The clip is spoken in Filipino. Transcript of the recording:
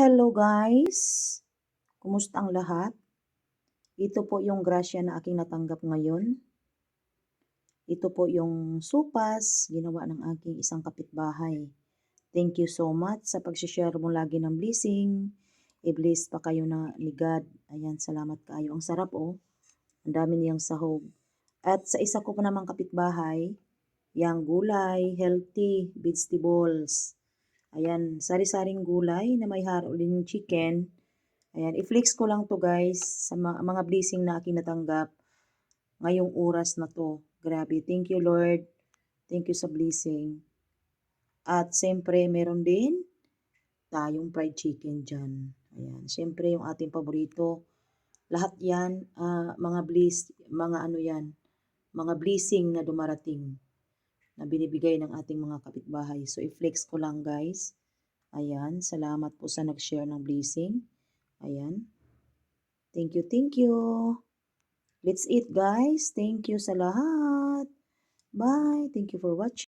Hello guys! Kumusta ang lahat? Ito po yung grasya na aking natanggap ngayon. Ito po yung supas, ginawa ng aking isang kapitbahay. Thank you so much sa pag-share mo lagi ng blessing. I-bless pa kayo na ni God. Ayan, salamat kayo. Ang sarap oh. Ang dami niyang sahog. At sa isa ko pa namang kapitbahay, yang gulay, healthy, vegetables. Ayan, sari-saring gulay na may yung chicken. Ayan, i-flex ko lang to guys sa mga, mga blessing na aking natanggap ngayong oras na to. Grabe, thank you Lord. Thank you sa blessing. At siyempre, meron din tayong fried chicken dyan. Ayan, siyempre yung ating paborito. Lahat yan, uh, mga bliss, mga ano yan, mga blessing na dumarating na binibigay ng ating mga kapitbahay. So, i-flex ko lang guys. Ayan, salamat po sa nag-share ng blessing. Ayan. Thank you, thank you. Let's eat guys. Thank you sa lahat. Bye. Thank you for watching.